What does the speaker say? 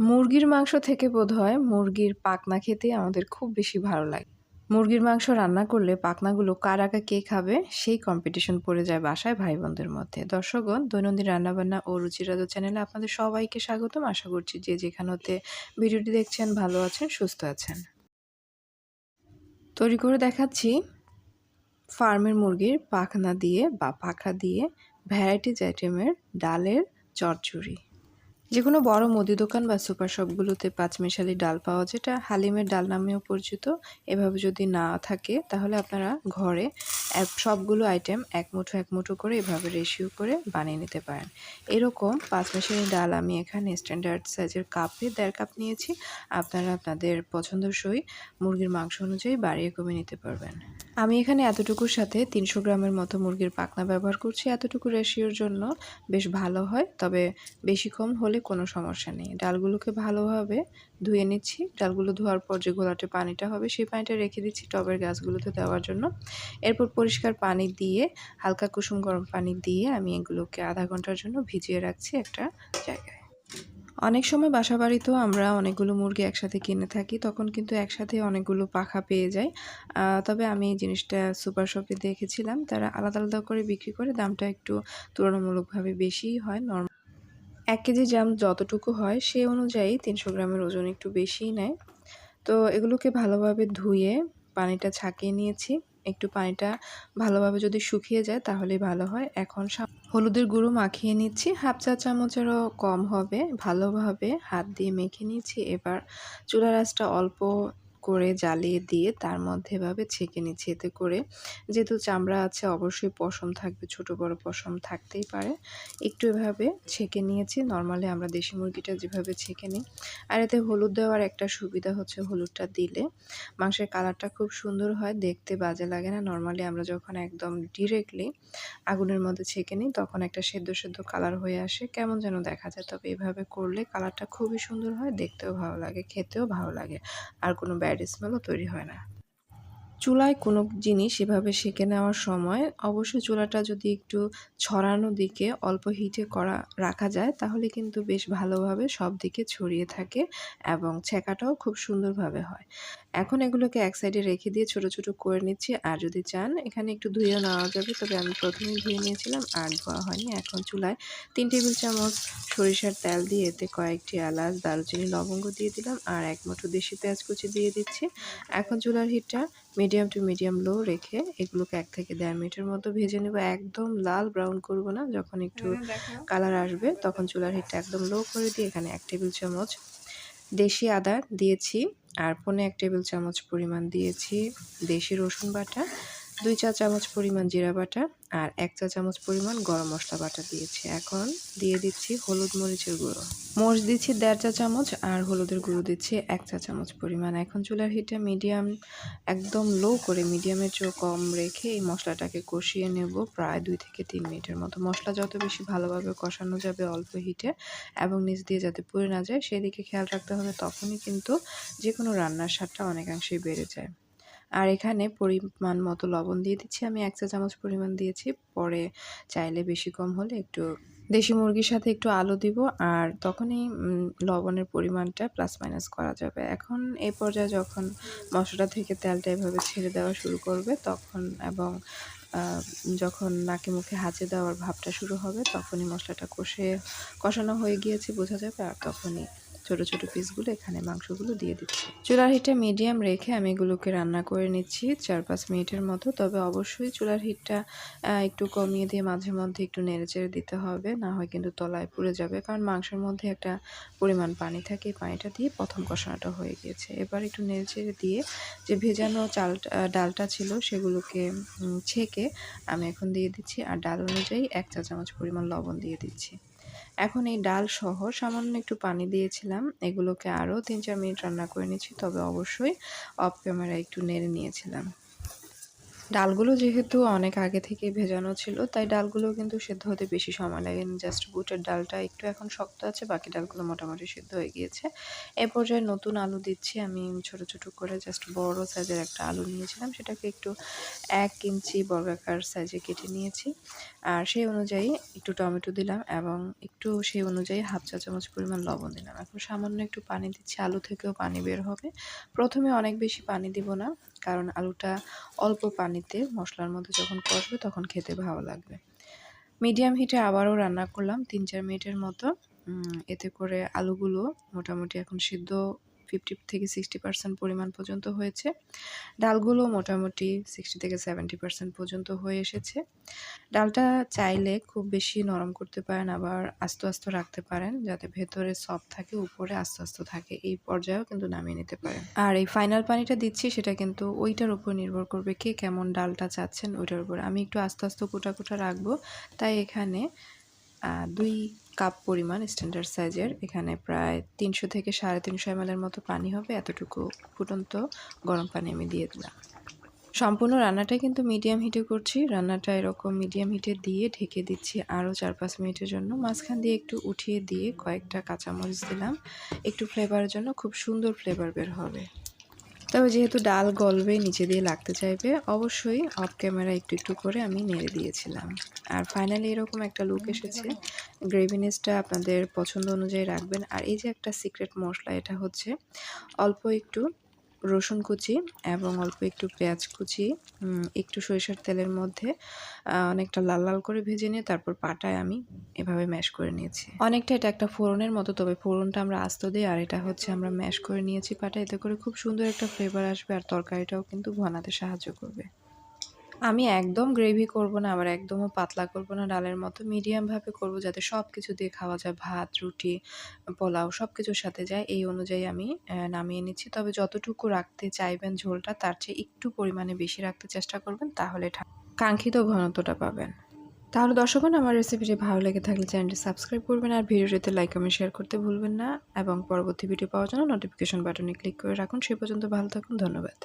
মুরগির মাংস থেকে বোধহয় মুরগির পাখনা খেতে আমাদের খুব বেশি ভালো লাগে। মুরগির মাংস রান্না করলে পাখনাগুলো কার আগে কে খাবে, সেই কম্পিটিশন পড়ে যায় বাসায় ভাই বোনদের মধ্যে। দর্শকগণ, দৈনন্দিন রান্নাবান্না ও রুচিরাজ চ্যানেলে আপনাদের সবাইকে স্বাগতম। আশা করছি যে যেখানে হতে ভিডিওটি দেখছেন, ভালো আছেন, সুস্থ আছেন। তৈরি করে দেখাচ্ছি ফার্মের মুরগির পাখনা দিয়ে বা পাখা দিয়ে ভ্যারাইটিজ আইটেমের ডালের চচ্চড়ি। যে কোনো বড় মুদি দোকান বা সুপার শপগুলোতে পাঁচমিশালি ডাল পাওয়া যায়, এটা হালিমের ডাল নামেও পরিচিত। এভাবে যদি না থাকে, তাহলে আপনারা ঘরে সবগুলো আইটেম এক মুঠো এক মুঠো করে এভাবে রেশিও করে বানিয়ে নিতে পারেন। এরকম পাঁচমিশালি ডাল আমি এখানে স্ট্যান্ডার্ড সাইজের কাপে, দেড় কাপ নিয়েছি। আপনারা আপনাদের পছন্দসই মুরগির মাংস অনুযায়ী বাড়িয়ে কমে নিতে পারবেন। আমি এখানে এতটুকুর সাথে তিনশো গ্রামের মতো মুরগির পাখনা ব্যবহার করছি। এতটুকু রেশিওর জন্য বেশ ভালো হয়, তবে বেশি কম হলে কোনো সমস্যা নেই। ডালগুলোকে ভালোভাবে ধুয়ে নিচ্ছি। ডালগুলো ধোয়ার পর যে গোলাটে পানিটা হবে, সেই পানিটা রেখে দিচ্ছি টবের গাছগুলোতে দেওয়ার জন্য। এরপর পরিষ্কার পানি দিয়ে, হালকা কুসুম গরম পানি দিয়ে আমি এগুলোকে আধা ঘণ্টার জন্য ভিজিয়ে রাখছি একটা জায়গায়। অনেক সময় বাসা বাড়িতেও আমরা অনেকগুলো মুরগি একসাথে কিনে থাকি, তখন কিন্তু একসাথে অনেকগুলো পাখা পেয়ে যাই। তবে আমি এই জিনিসটা সুপার শপে দেখেছিলাম। তারা আলাদা আলাদা করে বিক্রি করে, দামটা একটু তুলনামূলকভাবে বেশিই হয়। নর্মাল এক কেজি জাম যতটুকু হয় সে অনুযায়ী তিনশো গ্রামের ওজন একটু বেশিই নেয়। তো এগুলোকে ভালোভাবে ধুয়ে পানিটা ছাকিয়ে নিয়েছি। একটু পানিটা ভালোভাবে যদি শুকিয়ে যায় তাহলেই ভালো হয়। এখন হলুদের গুঁড়ো মাখিয়ে নিচ্ছি। হাফ চা চামচেরও কম হবে। ভালোভাবে হাত দিয়ে মেখে নিচ্ছি এবার চুলা রাসটা অল্প করে জ্বালিয়ে দিয়ে তার মধ্যে এভাবে ছেঁকে নিচ্ছি। এতে করে যেহেতু চামড়া আছে, অবশ্যই পশম থাকবে, ছোট বড় পশম থাকতেই পারে। একটু এভাবে ছেঁকে নিয়েছি। নর্মালি আমরা দেশি মুরগিটা যেভাবে ছেঁকে নিই। আর এতে হলুদ দেওয়ার একটা সুবিধা হচ্ছে হলুদটা দিলে। মাংসের কালারটা খুব সুন্দর হয়, দেখতে বাজে লাগে না। নর্মালি আমরা যখন একদম ডিরেক্টলি আগুনের মধ্যে ছেঁকে নিই, তখন একটা সেদ্ধ সেদ্ধ কালার হয়ে আসে। কেমন যেন দেখা যায়। তবে এভাবে করলে কালারটা খুবই সুন্দর হয়, দেখতেও ভালো লাগে, খেতেও ভালো লাগে। আর কোনো ব্যাড স্মেলও তৈরি হয় না চুলায় কোনো জিনিস এভাবে সেঁকে নেওয়ার সময় অবশ্যই চুলাটা যদি একটু ছড়ানো দিকে অল্প হিটে করা, রাখা যায়, তাহলে কিন্তু বেশ ভালোভাবে সব দিকে ছড়িয়ে থাকে এবং ছেঁকাটাও খুব সুন্দরভাবে হয়। এখন এগুলোকে এক সাইডে রেখে দিয়ে ছোট ছোট করে নিচ্ছি। আর যদি চান, এখানে একটু ধুয়ে নেওয়া যাবে। তবে আমি প্রথমেই ধুয়ে নিয়েছিলাম, আর ধোয়া হয়নি। এখন চুলায় তিন টেবিল চামচ সরিষার তেল দিয়ে এতে কয়েকটি এলাচ, দারুচিনি, লবঙ্গ দিয়ে দিলাম। আর এক মুঠো দেশি পেঁয়াজ কুচি দিয়ে দিচ্ছি। এখন চুলার হিটটা মিডিয়াম টু মিডিয়াম লো রেখে এগুলোকে এক থেকে দেড় মিনিটের মতো ভেজে নেব। একদম লাল ব্রাউন করব না। যখন একটু কালার আসবে তখন চুলার হিটটা একদম লো করে দিই এখানে এক টেবিল চামচ দেশি আদা দিয়েছি আর পনে এক টেবিল চামচ পরিমাণ দিয়েছি দেশি রসুন বাটা দুই চা চামচ পরিমাণ জিরা বাটা আর এক চা চামচ পরিমাণ গরম মশলা বাটা দিয়েছি। এখন দিয়ে দিচ্ছি হলুদ মরিচের গুঁড়ো। মরিচ দিচ্ছি দেড় চা চামচ আর হলুদের গুঁড়ো দিচ্ছি এক চা চামচ পরিমাণ। এখন চুলার হিটে মিডিয়াম, একদম লো করে মিডিয়ামের চেয়েও কম রেখে এই মশলাটাকে কষিয়ে নেব প্রায় দুই থেকে তিন মিনিটের মতো। মশলা যত বেশি ভালোভাবে কষানো যাবে অল্প হিটে এবং নিচ দিয়ে যাতে পুড়ে না যায়, সেদিকে খেয়াল রাখতে হবে, তখনই কিন্তু যে কোনো রান্নার স্বাদটা অনেকাংশেই বেড়ে যায়। আর এখানে পরিমাণ মতো লবণ দিয়ে দিচ্ছি। আমি এক চা চামচ পরিমাণ দিয়েছি। পরে চাইলে বেশি কম হলে একটু দেশি মুরগির সাথে একটু আলু দিব। আর তখনই লবণের পরিমাণটা প্লাস মাইনাস করা যাবে। এখন এই পর্যায়ে যখন মশলা থেকে তেলটা এভাবে ছেড়ে দেওয়া শুরু করবে, তখন এবং যখন নাকে মুখে হাঁচে দেওয়ার ভাবটা শুরু হবে, তখনই মশলাটা কষে, কষানো হয়ে গিয়েছে, বোঝা যাবে। আর তখনই ছোট ছোট পিসগুলো এখানে মাংসগুলো দিয়ে দিচ্ছি। চুলার হিটটা মিডিয়াম রেখে আমি এগুলোকে রান্না করে নিচ্ছি চার পাঁচ মিনিটের মতো। তবে অবশ্যই চুলার হিটটা একটু কমিয়ে দিয়ে মাঝে মধ্যে একটু নেড়ে চেড়ে দিতে হবে। না হয় কিন্তু তলায় পুড়ে যাবে। কারণ মাংসের মধ্যে একটা পরিমাণ পানি থাকে পানিটা দিয়ে প্রথম কষানোটা হয়ে গিয়েছে। এবার একটু নেড়ে চেড়ে দিয়ে যে ভেজানো চালটা ডালটা ছিল সেগুলোকে ছেঁকে আমি এখন দিয়ে দিচ্ছি। আর ডাল অনুযায়ী এক চা চামচ পরিমাণ লবণ দিয়ে দিচ্ছি। এখন এই ডাল সহ সামান্য একটু পানি দিয়েছিলাম। এগুলোকে আরও তিন চার মিনিট রান্না করে নিয়েছি তবে অবশ্যই অফ ক্যামেরা একটু নেড়ে নিয়েছিলাম। ডালগুলো যেহেতু অনেক আগে থেকে ভেজানো ছিল, তাই ডালগুলো কিন্তু সেদ্ধ হতে বেশি সময় লাগেনি। জাস্ট বুটের ডালটা একটু এখন শক্ত আছে, বাকি ডালগুলো মোটামুটি সেদ্ধ হয়ে গিয়েছে। এ পর্যায়ে নতুন আলু দিচ্ছি, আমি ছোট ছোট করে জাস্ট বড় সাইজের একটা আলু নিয়েছিলাম, সেটাকে একটু এক ইঞ্চি বর্গাকার সাইজে কেটে নিয়েছি। আর সেই অনুযায়ী একটু টমেটো দিলাম এবং একটু সেই অনুযায়ী হাফ চা চামচ পরিমাণ লবণ দিলাম। এখন সামান্য একটু পানি দিচ্ছি, আলু থেকেও পানি বের হবে। প্রথমে অনেক বেশি পানি দিব না কারণ আলুটা অল্প পানিতে মশলার মধ্যে যখন কষবে তখন খেতে ভালো লাগবে। মিডিয়াম হিটে আবারও রান্না করলাম, তিন চার মিনিটের মতো। এতে করে আলুগুলো মোটামুটি এখন সিদ্ধ ফিফটি থেকে সিক্সটি পার্সেন্ট পরিমাণ পর্যন্ত হয়েছে। ডালগুলো মোটামুটি সিক্সটি থেকে সেভেন্টি পার্সেন্ট পর্যন্ত হয়ে এসেছে। ডালটা চাইলে খুব বেশি নরম করতে পারেন, আবার আস্তে আস্তে রাখতে পারেন, যাতে ভেতরে সফট থাকে, উপরে আস্তে আস্তে থাকে। এই পর্যায়েও কিন্তু নামিয়ে নিতে পারেন। আর এই ফাইনাল পানিটা দিচ্ছি, সেটা কিন্তু ওইটার উপর নির্ভর করবে কে কেমন ডালটা চাচ্ছেন, ওইটার উপর। আমি একটু আস্তে আস্তে কোটা কোটা রাখব, তাই এখানে দুই কাপ পরিমাণ স্ট্যান্ডার্ড সাইজের এখানে প্রায় তিনশো থেকে সাড়ে তিনশো এমএলের মতো পানি হবে। এতটুকু ফুটন্ত গরম পানি আমি দিয়ে দিলাম। সম্পূর্ণ রান্নাটাই কিন্তু মিডিয়াম হিটে করছি। রান্নাটা এরকম মিডিয়াম হিটে দিয়ে ঢেকে দিচ্ছি আরও চার পাঁচ মিনিটের জন্য। মাঝখান দিয়ে একটু উঠিয়ে দিয়ে কয়েকটা কাঁচামরিচ দিলাম। একটু ফ্লেভারের জন্য খুব সুন্দর ফ্লেভার বের হবে। তবে যেহেতু ডাল গলবে, নিচে দিয়ে লাগতে চাইবে, অবশ্যই অফ ক্যামেরা একটু একটু করে আমি নেড়ে দিয়েছিলাম। আর ফাইনালি এরকম একটা লুক এসেছে। গ্রেভিনেসটা আপনাদের পছন্দ অনুযায়ী রাখবেন। আর এই যে একটা সিক্রেট মশলা, এটা হচ্ছে অল্প একটু রসুন কুচি এবং অল্প একটু পেঁয়াজ কুচি একটু সরিষার তেলের মধ্যে অনেকটা লাল লাল করে ভেজে নিয়ে তারপর পাটায় আমি এভাবে ম্যাশ করে নিয়েছি। অনেকটা এটা একটা ফোড়নের মতো, তবে ফোড়নটা আমরা আস্ত দিই আর এটা হচ্ছে আমরা ম্যাশ করে নিয়েছি পাটা এতে করে খুব সুন্দর একটা ফ্লেভার আসবে আর তরকারিটাও কিন্তু ঘনাতে সাহায্য করবে। আমি একদম গ্রেভি করব না, আবার একদমও পাতলা করব না, ডালের মতো মিডিয়ামভাবে করব যাতে সব কিছু দিয়ে খাওয়া যায়, ভাত, রুটি, পোলাও সব কিছুর সাথে যায়, এই অনুযায়ী আমি নামিয়ে নিচ্ছি। তবে যতটুকু রাখতে চাইবেন ঝোলটা, তার চেয়ে একটু পরিমাণে বেশি রাখতে চেষ্টা করবেন, তাহলে কাঙ্ক্ষিত ঘনত্বটা পাবেন। তাহলে দর্শকগণ, আমার রেসিপিটি ভালো লেগে থাকলে চ্যানেলটি সাবস্ক্রাইব করবেন, আর ভিডিওটিতে লাইক কমেন্ট শেয়ার করতে ভুলবেন না। এবং পরবর্তী ভিডিও পাওয়ার জন্য নোটিফিকেশন বাটনে ক্লিক করে রাখুন। সে পর্যন্ত ভালো থাকুন, ধন্যবাদ।